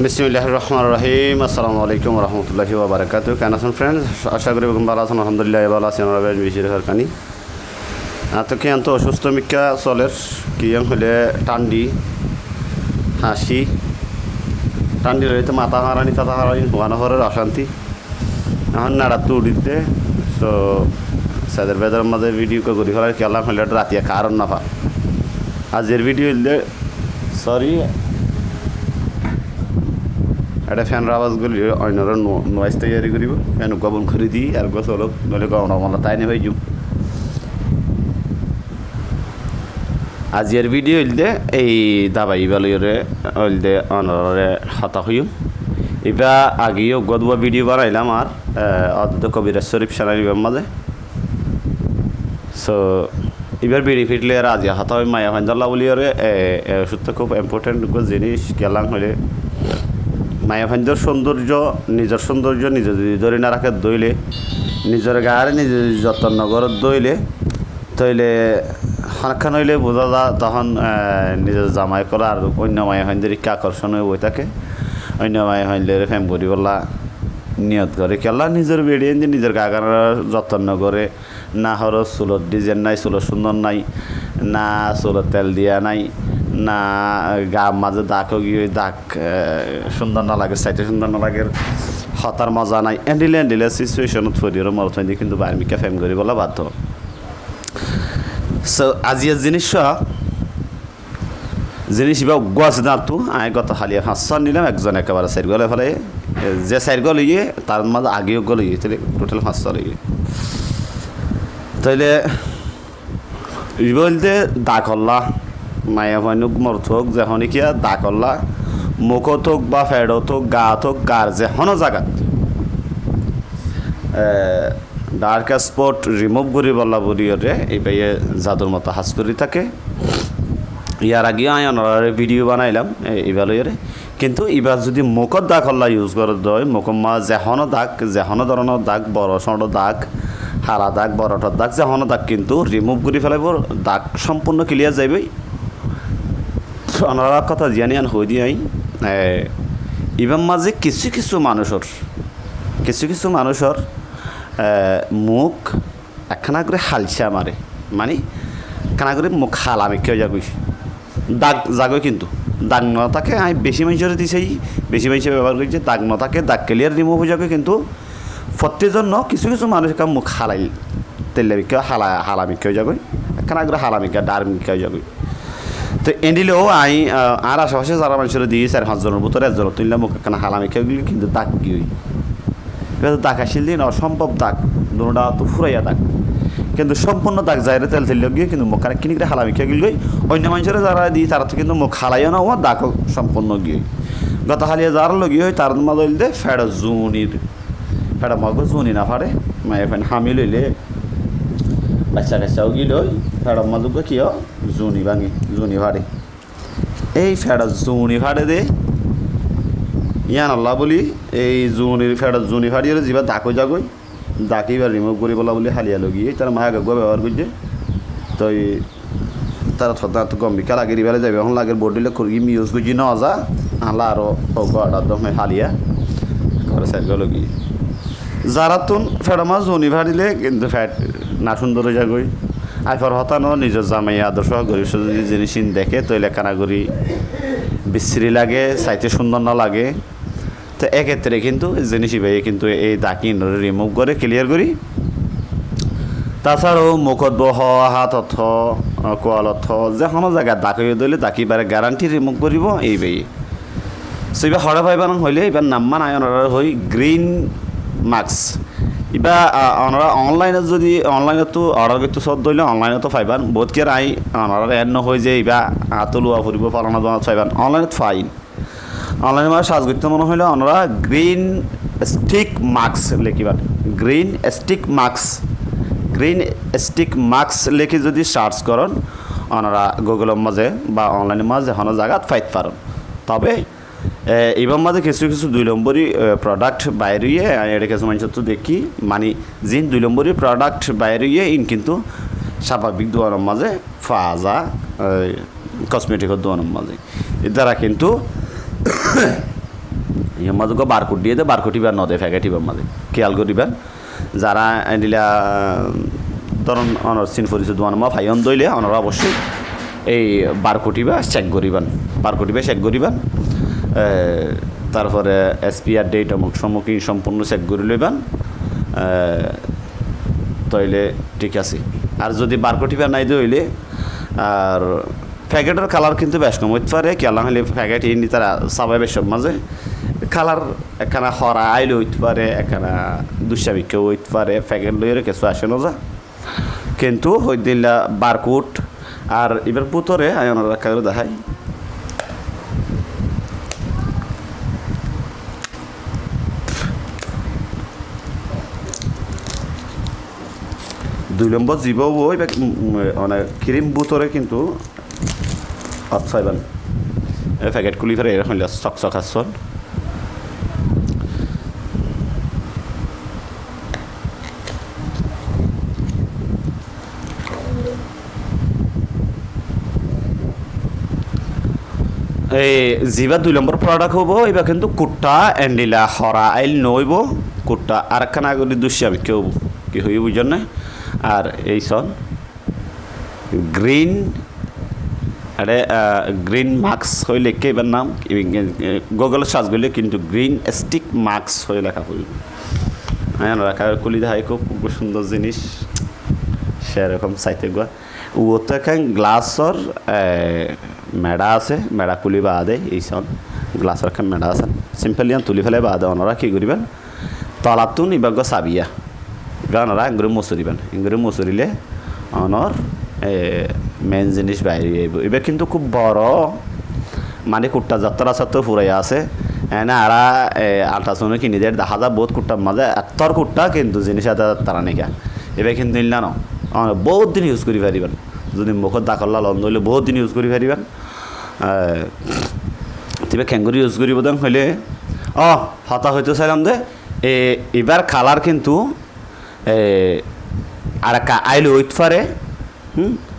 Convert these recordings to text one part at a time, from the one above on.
বিসমিল্লাহ রহমান রহিম আসসালামু আলাইকুম রহমতুল্লাহি ওবরাকাত কেন আছেন ফ্রেন্ডস আশা করি বেগম ভালো আছেন আলহামদুলিল্লাহ ভালো আছেন রবেন বিশির হরকানি তো কি আন্ত অসুস্থ মিকা চলের কি হলে টান্ডি হাসি টান্ডি রয়েছে মাথা হারানি তাতা হারানি হওয়ানো হরের অশান্তি এখন নাড়া তো উড়িতে তো সাদের বেদার মাঝে ভিডিও করি ফেলার কেলাম হলে রাতিয়া কারণ না পা আজের ভিডিও হইলে সরি এটা ফ্যানের আওয়াজগুলি অন্যরা নয়েজ তৈরি করিব। ফ্যান গবন করে দিই, আর গছ অলপ নলে গরম আমলা তাই নেবে জুম আজির ভিডিও হইলদে এই দাবাই বালয়রে হইলদে অনরে হতা হইম। এবার আগেও গদুয়া ভিডিও বানাইলাম, আর অদ্ভুত কবিরাজ শরীফ সানারিবার মাঝে। সো এবার বিড়ি ফিটলে আর আজি হাতা হয় মায়া ফাইন্দাল্লা বলি ওরে ওষুধটা খুব ইম্পর্টেন্ট জিনিস, গেলাম হলে মায়া ফাইন্দর সৌন্দর্য, নিজের সৌন্দর্য নিজে যদি ধরে না রাখে দইলে, নিজের গায়ে নিজে যদি যত্ন নগরত দইলে, তইলে খানখান হইলে বোঝা যা তখন নিজের জামাই করা আর অন্য মায়া ফাইন্দের কি আকর্ষণ হয়ে বই থাকে। অন্য মায়া ফাইনলে ফেম করি বলা নিয়ত করে কেলা নিজের বেড়িয়ে যে নিজের গাগার যত্ন করে, না হর চুলত ডিজাইন নাই, চুলত সুন্দর নাই, না চুলত তেল দিয়া নাই না, গা মাঝে দাগ গিয়ে দাগ সুন্দর না লাগে সাইটে সুন্দর না লাগে, হতার মজা নাই। এন্ডিলে এন্ডিলে সিচুয়েশনত ফরিয়র মরথন্দি কিন্তু বার্মিকা ফেম করি বলা বাধ্য। সো আজিয়ার জিনিস জিনিস এবার গছ দাঁতু আই গত হালিয়া হাঁসন নিলাম একজন একেবারে সাইড গলে ফেলে যে সাইড গল ইয়ে তার মাঝে আগেও গল ইয়ে তাহলে টোটাল হাঁসন ইয়ে তাইলে, ই বলতে দাকল্লা মায়া ভাইনুক মরথক যেখন কিয়া দাকল্লা মুখত হোক বা ফেডত হোক গাত হোক গার যেখন জাগাত। ডার্ক স্পট রিমুভ করি বলা বলিয়রে এই পাইয়ে জাদুর মতো হাস করি থাকে। ইয়ার আগে আয়নার ভিডিও বানাইলাম ইবালইরে কিন্তু এবার যদি মুখত দাগ হল্লা ইউজ করে দয় মুখম্মা যেহনো দাগ, যেহনো ধরনের দাগ বড় সড় দাগ হারা দাগ বড়টার দাগ, যেহনো দাগ, কিন্তু রিমুভ করে ফেলাইব দাগ সম্পূর্ণ ক্লিয়ার যাইবই। অনার কথা জানি আন হই দিয়াই ইবার মাঝে কিছু কিছু মানুষের, কিছু কিছু মানুষের মুখ একখানা করে হালসা মারে। মানে খানা করে মুখ হালামি কেউ যাগুই দাগ জাগই কিন্তু। দাগ ন থাকে আমি বেশি মানুষের দিছেই বেশি মানুষের ব্যবহার করছে দাগ ন থাকে, দাগ ক্লিয়ার রিমুভ হয়ে যাবে কিন্তু প্রত্যেকজন কিছু কিছু মানুষ মুখ হালাই, তেলে কেউ হালা হালামি কেউ যাবে একখানা করে হালামিকা ডারমি কেউ যাবে তো এন্ডিলেও আই আর আশেপাশে যারা মানুষের দিয়ে চার পাঁচজনের ভিতরে একজন তুললে মুখ একখানা হালামি কেউ গেলে কিন্তু দাগ কি হই? এবার দাগ আসিল দিন, অসম্ভব দাগ দুটা তো ফুরাইয়া দাগ কিন্তু সম্পূর্ণ দাগ যাইরে তেল তেল গিয়ে কিন্তু মুখ খানে কিনি করে হালামি খেয়ে গেল অন্য মানুষের যারা দিই তারা তো কিন্তু মুখ হালাইও না, ও দাগ সম্পূর্ণ গিয়ে গত হালিয়া যার লগিয়ে হয় তার মাঝে হইলে ফেড়া জুনির। ফেড়া মগ জুনি না ফাড়ে, মায়ে ফেন হামি লইলে বাচ্চা কাচ্চাও গিয়ে গিল ফেড়া মাদুক কি জুনি ভাঙি জুনি ফাড়ে এই ফেড়া জুনি ফাড়ে দে ইয়ান আল্লাহ বলি এই জুনির ফেড়া জুনি ফাড়িয়ে যিবা দাকই যাগই দাকি বা রিমুভ করি বলা বলে হালিয়া লগিয়ে তারা মায়া গাগুয়া ব্যবহার করছে তো তারা থতা তো গম বিকাল আগে রিবেলে যাবে এখন লাগের বডিলে করি ইউজ করছি ন যা আল্লাহ আরও গড়া দম হালিয়া ঘরে সাইড লগিয়ে যারা তুন ফেড়া মাছ জনি ভাড়িলে কিন্তু ফ্যাট না সুন্দর হয়ে যাগই আইফর হতানো নিজের জামাই আদর্শ গরিব যদি জিনিস দেখে তৈলে কানাগরি বিশ্রী লাগে, চাইতে সুন্দর না লাগে তো এক্ষেত্রে কিন্তু জিনিস ভাই কিন্তু এই দাকি রিমুভ করে ক্লিয়ার করি তাছাড়াও মুখত বহ, হাত অথ কোয়ালত যে কোনো জায়গায় দাকি দিলে দাকি বারে গ্যারান্টি রিমুভ কৰিব এই বাই। সো এবার হরে ভাইবান হইলে এবার নাম্মান আয়নার হই গ্রিন মাস্ক এবার আমরা অনলাইনত যদি অনলাইনতো অর্ডার করতে সব দিলে অনলাইনতো ফাইবান বহুত কে আই অনার এড নহয় যে হাতো লোৱা ফুৰিব পালনা দোকানত ফাইবান অনলাইনত ফাইন অনলাইনে মানে সাজ করতে মনে হইলে ওনারা green stick mask লিখিবার green stick mask green stick mask লিখে যদি সার্চ করেন ওনারা গুগলের মাঝে বা অনলাইনের মাঝে হনো জায়গাত ফাইত পারেন। তবে এবার মাঝে কিছু কিছু দুই নম্বরই প্রোডাক্ট বাইরে এটা কিছু মানুষ তো দেখি মানে যিন দুই নম্বরই প্রোডাক্ট বাইরে ইন কিন্তু স্বাভাবিক দোকানের মাঝে ফাজা কসমেটিকের দোকানের মাঝে। এর দ্বারা কিন্তু ইহর মাঝে বারকোট দিয়ে দে বারকোট ইবার নদে ফ্যাকেট ইবার মাঝে খেয়াল করিবেন, যারা এদিলা ধরুন অনর সিন পরিচয় দোয়ান মা ভাই দইলে, অনরা অবশ্যই এই বারকোটিবা চেক করিবেন বারকোটিবা চেক করিবেন। তারপরে এসপিআর ডেট সম্মুখীন সম্পূর্ণ চেক করে লইবেন। তাইলে ঠিক আছে। আর যদি বারকোটিবা নাই হইলে আর প্যাকেটের কালার কিন্তু বেশ কম হইতে পারে কেলা হলে প্যাকেট ইনি তারা সাবাই বেশর মাঝে। কালার একখানা হরা আইলে হইতে পারে, একখানা দুঃসাবিকেও হইতে পারে, প্যাকেট লইয়ের কিছু আসে না যা। কিন্তু হই দিলা বারকোট আর এবার পুতরে আয়নার রাখা করে দুই নম্বর জীব ওই মানে ক্রিম বুতরে কিন্তু এই প্যাকেট খুলি ফেলে এরকম চক চক আসন এই যিবা দুই নম্বর প্রোডাক্ট হব এবার কিন্তু কুট্টা এন্ডিলা হরা আইল নইব কুট্টা আর একখানা আগে দুষ্যা বিকে হব। কি হই বুঝছেন না আর এই সন গ্রিন, আরে গ্রিন মার্কস হয়ে লেখে এবার নাম? গুগল সার্চ করলে কিন্তু গ্রিন স্টিক মার্কস হয়ে লেখা পড়বে হ্যাঁ রাখা কুলি দেখাই খুব সুন্দর জিনিস। সেরকম চাইতে গোয়া ও তো এখন গ্লাসর মেডা আছে, মেডা কুলি বাদে, এই সব গ্লাসর এখন মেডা আছে। সিম্পলি তুলি ফেলে বাদে ওনারা কি করবেন? তলাতুন ইবাগ চাবিয়া ওনারা এগুলো মুসুরিবেন এগুলো মুসুরিলে অনর মেন জিনিস বাইরে আইব এবার কিন্তু খুব বড় মানে কুট্টা যাত্রা সাথে ফুরাইয়া আছে। এনে আরা আল্ট্রাসাউন্ড কিনি দেয়, দেখা যায় বহুত কুট্টার মাঝে এতর কুট্টা কিন্তু জিনিস এটা তারা নাকি। এবার কিন্তু নিল না বহুত দিন ইউজ করি পারিবেন যদি মুখত দাখল্লা লন্দ হইলে বহুত দিন ইউজ করি পারিবেন তিবে খেঙ্গুরি ইউজ করিব দেন, হইলে অ হতা হইতে চাইলাম এ, এবার কালার কিন্তু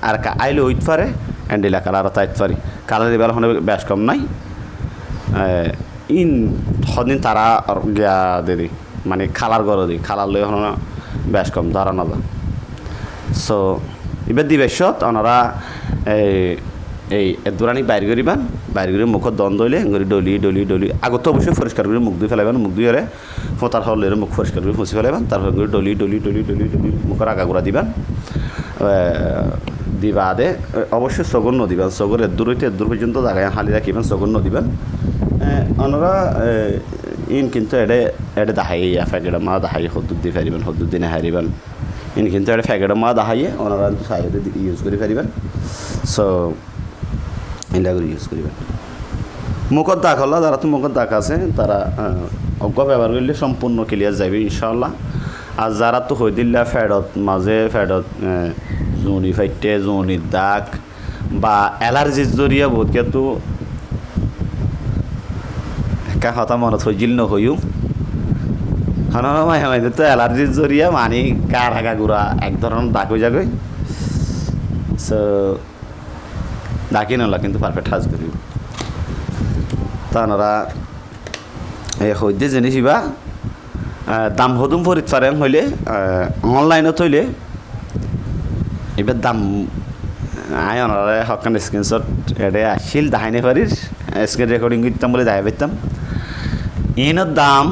আর একটা আইলে ওইট পারে অ্যান্ডিলা কালার তাইত পারি কালার এবার হনে বেশ কম নাই। এ, ইন সদিন তারা গিয়া দেরি মানে খালার গড় দি খালার লই হন বেশ কম ধরা না সো এবার দিবেশত ওনারা এই এই দূরানি বাইর করিবান বাইর করে মুখত দন দইলে এঙ্গুরি ডলি ডলি ডলি আগত অবশ্যই পরিষ্কার করে মুখ দিয়ে ফেলাইবেন মুখ দিয়ে ফোঁতার হলে মুখ পরিষ্কার করে মুছি ফেলাইবেন তারপর এঙ্গুরি ডলি ডলি ডলি ডলি ডলি মুখের আগাগুড়া দিবেন দিবা। আদে অবশ্যই সগন্য দিবেন সগর এদূর হইতে এদূর পর্যন্ত জায়গায় হালি রাখিবেন সগন্য দিবেন ওনারা ইন কিন্তু এডে এডে দাহাই ফ্যাকেট মা দাহাই হদ্দুর দিয়ে ফেরিবেন হদ্দুর দিনে হারিবেন ইন কিন্তু এডে ফ্যাকেট মা দাহাইয়ে ওনারা সাইডে ইউজ করে ফেরিবেন সো করে ইউজ করিবেন মুখত দাগ হলো, যারা তো মুখত দাগ আছে, তারা অজ্ঞ ব্যবহার করলে সম্পূর্ণ ক্লিয়ার যাবে ইনশাল্লাহ আর যারা তো হই দিল্লা ফ্যাডত মাঝে ফ্যাডত জুনি ফাইটে জুনির দাগ বা অ্যালার্জির জরিয়া বহুত কিন্তু একা হতা মনত হইছিল নহইও হানা মাই মাই তো অ্যালার্জির জরিয়া মানি হাগা গুড়া এক ধরনের দাগ হয়ে যাবে সো ডাকি নলা, কিন্তু পারফেক্ট হাজ করিব। তানারা এই সদ্য জিনিস ইবা দাম হদুম ফরিত পারেন হইলে অনলাইনত হইলে এবার দাম I অনারে হকান screenshot এডে Aseel দাহাইনে পারির screen recording করতাম বলে দেখাই পাইতাম। ইনের দাম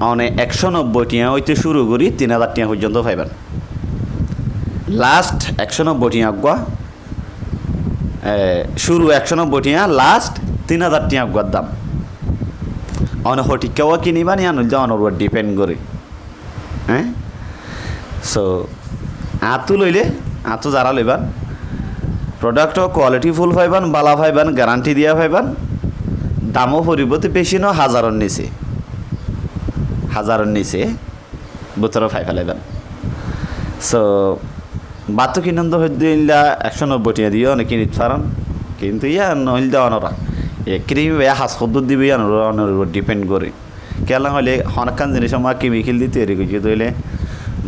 মানে একশো নব্বই টিয়া হইতে শুরু করি তিন হাজার টিয়া পর্যন্ত পাইবেন। লাস্ট একশো নব্বই টিয়া আগুয়া শুরু একশো নব্বই টিয়া লাস্ট তিন হাজার টিয়া আগুয়ার দাম। অনেক সঠিককেও কিনিবা নি আনুল অনর উপর ডিপেন্ড করে। হ্যাঁ সো আঁতু লইলে, আঁতু যারা লইবান প্রোডাক্ট কোয়ালিটি ফুল পাইবান, বালা পাইবান গ্যারান্টি দিয়া পাইবান, দামও পরিবর্তে বেশি ন হাজারের নিচে। হাজারের নিচে বোতল ফাই ফেলাইবেন সো বাতো কিনন্দ হইলা একশো নব্বই টিয়া দিও, অনেক কিনিত পারেন কিন্তু ইয়া নইল দেওয়া নরা। এ ক্রিম ইয়া হাস সদ্দুর দিবে অনের ডিপেন্ড করে। কেলা হলে অনেকখান জিনিস আমার কেমিক্যাল দিয়ে তৈরি করছে দইলে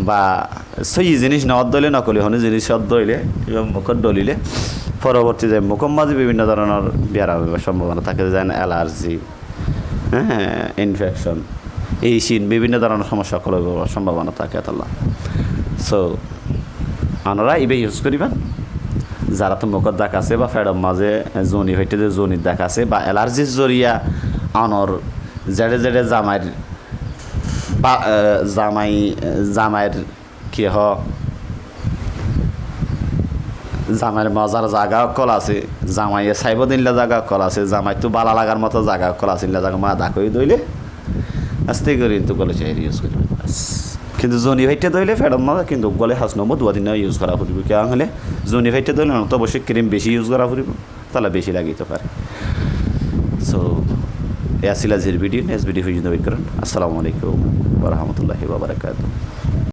বা সেই জিনিস নেওয়ার দইলে, নকলি হনে জিনিস দইলে এবং মুখত ডলিলে পরবর্তী যে মুখম মাঝে বিভিন্ন ধরনের হবার সম্ভাবনা থাকে, যেন অ্যালার্জি হ্যাঁ ইনফেকশন এই সিন বিভিন্ন ধরনের সমস্যা করে সম্ভাবনা থাকে তাল্লা সো আপনারা ইবে ইউজ করিবেন যারা তো মুখর দাগ আছে বা ফেডম মাঝে জনি হইতে যে জনির দাগ আছে বা অ্যালার্জির জরিয়া আনর জেডে জেডে জামাইয়ের বা জামাই জামাইয়ের কি হ জামাইয়ের মজার জায়গা কল আছে, জামাইয়ে চাইব দিনলে জায়গা কল আছে, জামাই তো বালা লাগার মতো জায়গা কল আছে জায়গা মা দাকই দইলে, আস্তে করে গলে চাই ইউজ ব্যাস। কিন্তু জনি ভাইটে দইলে ফেরত না, কিন্তু গলে হাস নম্বর দুয়া দিন ইউজ করা ফুরিব। কেন হলে জনি ভাইটে দইলে না, তো অবশ্যই ক্রিম বেশি ইউজ করা ফুরিব, তাহলে বেশি লাগিতে পারে। সো এ আসিল আজির ভিডিও নেক্সট ভিডিও পর্যন্ত ওয়েট করুন। আসসালামু আলাইকুম রহমতুল্লাহি বাবরাকাতুহ